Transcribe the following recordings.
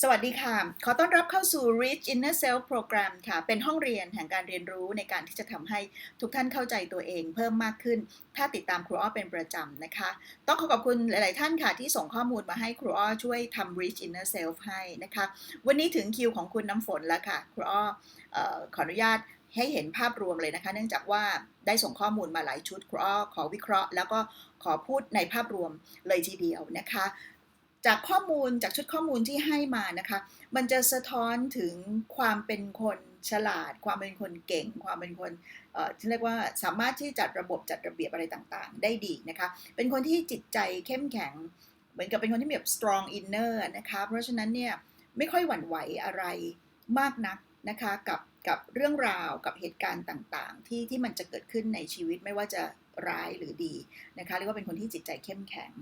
สวัสดีค่ะ ขอต้อนรับเข้าสู่ Reach Inner Self Program ค่ะ เป็นห้องเรียนแห่งการเรียนรู้ในการที่จะทำให้ทุกท่านเข้าใจตัวเองเพิ่มมากขึ้น ถ้าติดตามครูอ้อเป็นประจำนะคะ ต้องขอขอบคุณหลาย ๆ ท่านค่ะ ที่ส่งข้อมูลมาให้ครูอ้อช่วยทำ Reach Inner Self ให้นะคะ วันนี้ถึงคิวของคุณน้ำฝนแล้วค่ะ ครูอ้อเอ่อขออนุญาตให้เห็นภาพรวมเลยนะคะ เนื่องจากว่าได้ส่งข้อมูลมาหลายชุด ครูอ้อขอวิเคราะห์ แล้วก็ขอพูดในภาพรวมเลยทีเดียวนะคะ จากข้อมูลจากชุดข้อมูลที่ให้มานะคะ มันจะสะท้อนถึงความเป็นคนฉลาด ความเป็นคนเก่ง ความเป็นคนที่เรียกว่าสามารถที่จัดระบบจัดระเบียบอะไรต่างๆ ได้ดีนะคะ เป็นคนที่จิตใจเข้มแข็ง เหมือนกับเป็นคนที่มีแบบ strong inner นะคะ เพราะฉะนั้นเนี่ยไม่ค่อยหวั่นไหวอะไรมากนักนะคะกับกับเรื่องราวกับเหตุการณ์ต่างๆ ที่ที่มันจะเกิดขึ้นในชีวิตไม่ว่าจะร้ายหรือดีนะคะเรียกว่าเป็นคนที่จิตใจเข้มแข็ง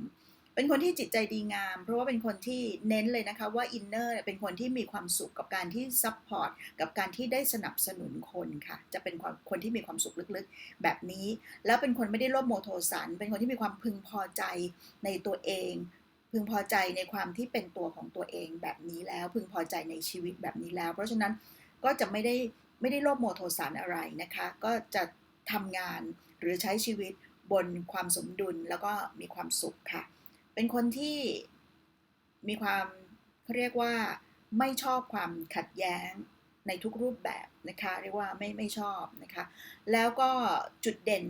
เป็นคนที่จิตใจดีงาม เพราะว่าเป็นคนที่เน้นเลยนะคะว่าอินเนอร์เป็นคนที่มีความสุขกับการที่ซัพพอร์ตกับการที่ได้สนับสนุนคนค่ะ จะเป็นคนที่มีความสุขลึกๆ แบบนี้ แล้วเป็นคนไม่ได้โลภโมโทสัน เป็นคนที่มีความพึงพอใจในตัวเอง พึงพอใจในความที่เป็นตัวของตัวเองแบบนี้แล้ว พึงพอใจในชีวิตแบบนี้แล้ว เพราะฉะนั้นก็จะไม่ได้ไม่ได้โลภโมโทสันอะไรนะคะ ก็จะทำงานหรือใช้ชีวิตบนความสมดุลแล้วก็มีความสุขค่ะ เป็นคนที่มีความเขาเรียกว่าไม่ชอบความขัดแย้งในทุกรูปแบบนะคะ เรียกว่าไม่ไม่ชอบนะคะ แล้วก็จุดเด่น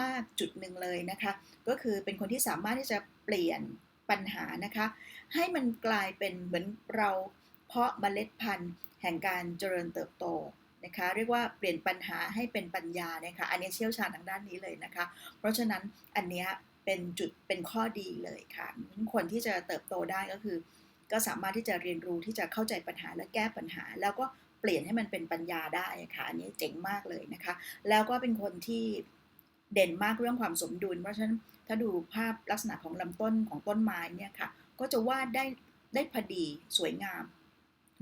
มากๆจุดหนึ่งเลยนะคะ ก็คือเป็นคนที่สามารถที่จะเปลี่ยนปัญหานะคะ ให้มันกลายเป็นเหมือนเราเพาะเมล็ดพันธุ์ แห่งการเจริญเติบโตนะคะ เรียกว่าเปลี่ยนปัญหาให้เป็นปัญญานะคะ อันนี้เชี่ยวชาญทางด้านนี้เลยนะคะ เพราะฉะนั้นอันเนี้ย เป็นจุดเป็นข้อดีเลยค่ะคนที่จะเติบโตได้ก็คือ ก็สามารถที่จะเรียนรู้ที่จะเข้าใจปัญหาและแก้ปัญหา แล้วก็เปลี่ยนให้มันเป็นปัญญาได้ค่ะอันนี้เจ๋งมากเลยนะคะ แล้วก็เป็นคนที่เด่นมากเรื่องความสมดุล เพราะฉะนั้นถ้าดูภาพลักษณะของลำต้นของต้นไม้เนี่ยค่ะ ก็จะวาดได้ได้พอดีสวยงาม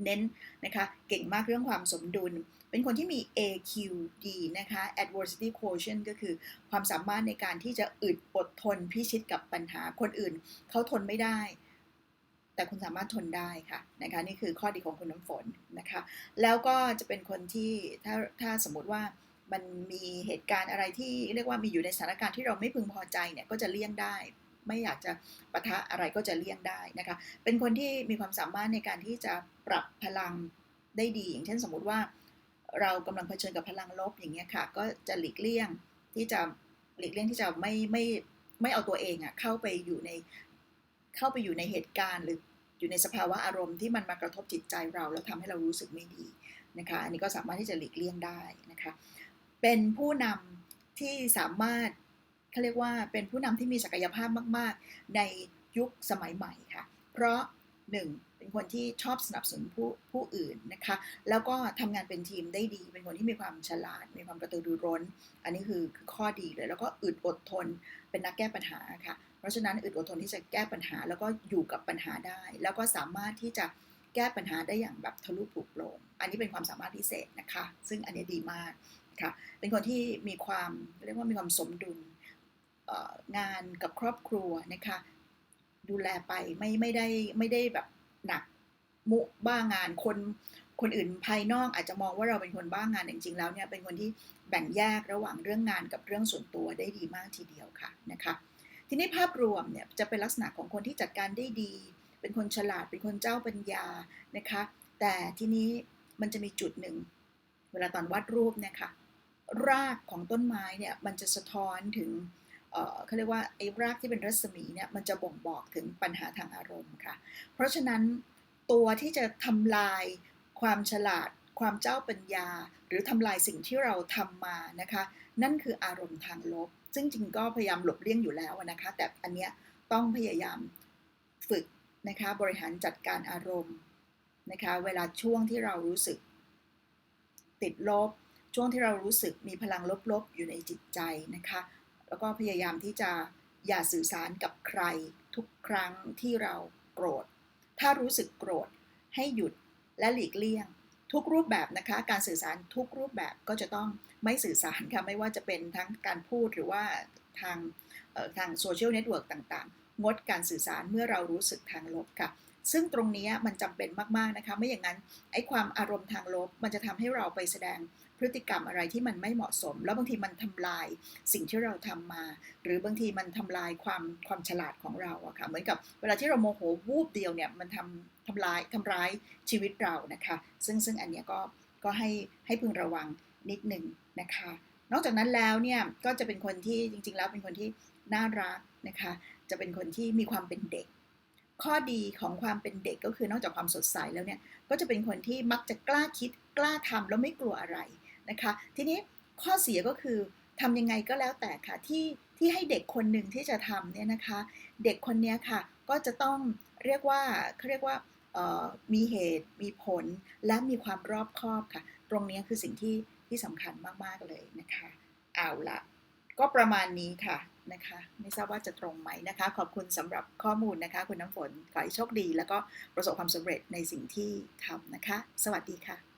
เน้นนะคะเก่งมากเรื่องความสมดุล เป็นคนที่มี AQD นะคะ adversity quotient ก็คือความสามารถในการที่จะอึดอดทนพิชิตกับปัญหาคนอื่น เขาทนไม่ได้ แต่คุณสามารถทนได้ค่ะนะคะนี่คือข้อดีของคุณน้ำฝนนะคะ แล้วก็จะเป็นคนที่ถ้าถ้าสมมติว่ามันมีเหตุการณ์อะไรที่เรียกว่ามีอยู่ในสถานการณ์ที่เราไม่พึงพอใจเนี่ยก็จะเลี่ยงได้ ไม่อยากจะปะทะอะไรก็จะเลี่ยงได้นะคะ เป็นคนที่มีความสามารถในการที่จะปรับพลังได้ดี อย่างเช่นสมมุติว่า เรากำลังเผชิญกับพลังลบอย่างเงี้ยค่ะ ก็จะหลีกเลี่ยงที่จะหลีกเลี่ยงที่จะไม่ไม่ไม่เอาตัวเองอะเข้าไปอยู่ในเข้าไปอยู่ในเหตุการณ์หรืออยู่ในสภาวะอารมณ์ที่มันมากระทบจิตใจเราแล้วทำให้เรารู้สึกไม่ดีนะคะอันนี้ก็สามารถที่จะหลีกเลี่ยงได้นะคะ เป็นผู้นำที่สามารถ เขาเรียกว่าเป็นผู้นำที่มีศักยภาพมาก ๆ ในยุคสมัยใหม่ค่ะ เพราะหนึ่งเป็นคนที่ชอบสนับสนุนผู้ผู้อื่นนะคะ แล้วก็ทำงานเป็นทีมได้ดี เป็นคนที่มีความฉลาด มีความกระตือรือร้น อันนี้คือคือข้อดีเลย แล้วก็อึดอดทน เป็นนักแก้ปัญหาค่ะ เพราะฉะนั้นอึดอดทนที่จะแก้ปัญหา แล้วก็อยู่กับปัญหาได้ แล้วก็สามารถที่จะแก้ปัญหาได้อย่างแบบทะลุปลุกโปร่งอันนี้เป็นความสามารถพิเศษนะคะ ซึ่งอันนี้ดีมากค่ะ เป็นคนที่มีความเรียกว่ามีความสมดุล งานกับครอบครัวนะคะ ดูแลไปไม่ไม่ได้ไม่ได้แบบหนักมุบ้างานคนคนอื่นภายนอกอาจจะมองว่าเราเป็นคนบ้างงานจริงๆแล้วเนี่ยเป็นคนที่แบ่งแยกระหว่างเรื่องงานกับเรื่องส่วนตัวได้ดีมากทีเดียวค่ะนะคะ ทีนี้ภาพรวมเนี่ยจะเป็นลักษณะของคนที่จัดการได้ดี เป็นคนฉลาดเป็นคนเจ้าปัญญานะคะ แต่ทีนี้มันจะมีจุดหนึ่ง เวลาตอนวาดรูปเนี่ยค่ะรากของต้นไม้เนี่ยมันจะสะท้อนถึง เขาเรียกว่าไอ้รากที่เป็นรัศมีเนี่ยมันจะบ่งบอกถึงปัญหาทางอารมณ์ค่ะ เพราะฉะนั้นตัวที่จะทำลายความฉลาด ความเจ้าปัญญา หรือทำลายสิ่งที่เราทำมานะคะ นั่นคืออารมณ์ทางลบ ซึ่งจริงก็พยายามหลบเลี่ยงอยู่แล้วนะคะ แต่อันเนี้ยต้องพยายามฝึกนะคะบริหารจัดการอารมณ์นะคะเวลาช่วงที่เรารู้สึก ติดลบ ช่วงที่เรารู้สึกมีพลังลบๆอยู่ในจิตใจนะคะ แล้วก็พยายามที่จะอย่าสื่อสารกับใครทุกครั้งที่เราโกรธ ถ้ารู้สึกโกรธให้หยุดและหลีกเลี่ยง ทุกรูปแบบนะคะ การสื่อสารทุกรูปแบบก็จะต้องไม่สื่อสารค่ะ ไม่ว่าจะเป็นทั้งการพูดหรือว่าทางทางโซเชียลเน็ตเวิร์กต่างๆ งดการสื่อสารเมื่อเรารู้สึกทางลบค่ะ ซึ่งตรงนี้มันจำเป็นมากๆนะคะ ไม่อย่างนั้นไอ้ความอารมณ์ทางลบมันจะทำให้เราไปแสดงพฤติกรรมอะไรที่มันไม่เหมาะสม แล้วบางทีมันทำลายสิ่งที่เราทำมา หรือบางทีมันทำลายความความฉลาดของเราอะค่ะเหมือนกับเวลาที่เราโมโหวูบเดียวเนี่ยมันทำทำลายทำร้ายชีวิตเรานะคะ ซึ่งซึ่งอันเนี้ยก็ก็ให้ให้พึงระวังนิดหนึ่งนะคะ นอกจากนั้นแล้วเนี่ยก็จะเป็นคนที่จริง ๆ แล้วเป็นคนที่น่ารักนะคะ จะเป็นคนที่มีความเป็นเด็ก ข้อดีของความเป็นเด็กก็คือนอกจากความสดใสแล้วเนี่ย ก็จะเป็นคนที่มักจะกล้าคิดกล้าทำแล้วไม่กลัวอะไร นะคะ ทีนี้ข้อเสียก็คือทำยังไงก็แล้วแต่ค่ะที่ที่ให้เด็กคนหนึ่งที่จะทำเนี่ยนะคะ เด็กคนนี้ค่ะก็จะต้องเรียกว่าเขาเรียกว่ามีเหตุมีผลและมีความรอบคอบค่ะ ตรงนี้คือสิ่งที่ที่สำคัญมาก ๆ เลยนะคะเอาละก็ประมาณนี้ค่ะนะคะ ไม่ทราบว่าจะตรงไหมนะคะ ขอบคุณสำหรับข้อมูลนะคะ คุณน้ำฝนขอให้โชคดี แล้วก็ประสบความสำเร็จในสิ่งที่ทำนะคะ สวัสดีค่ะ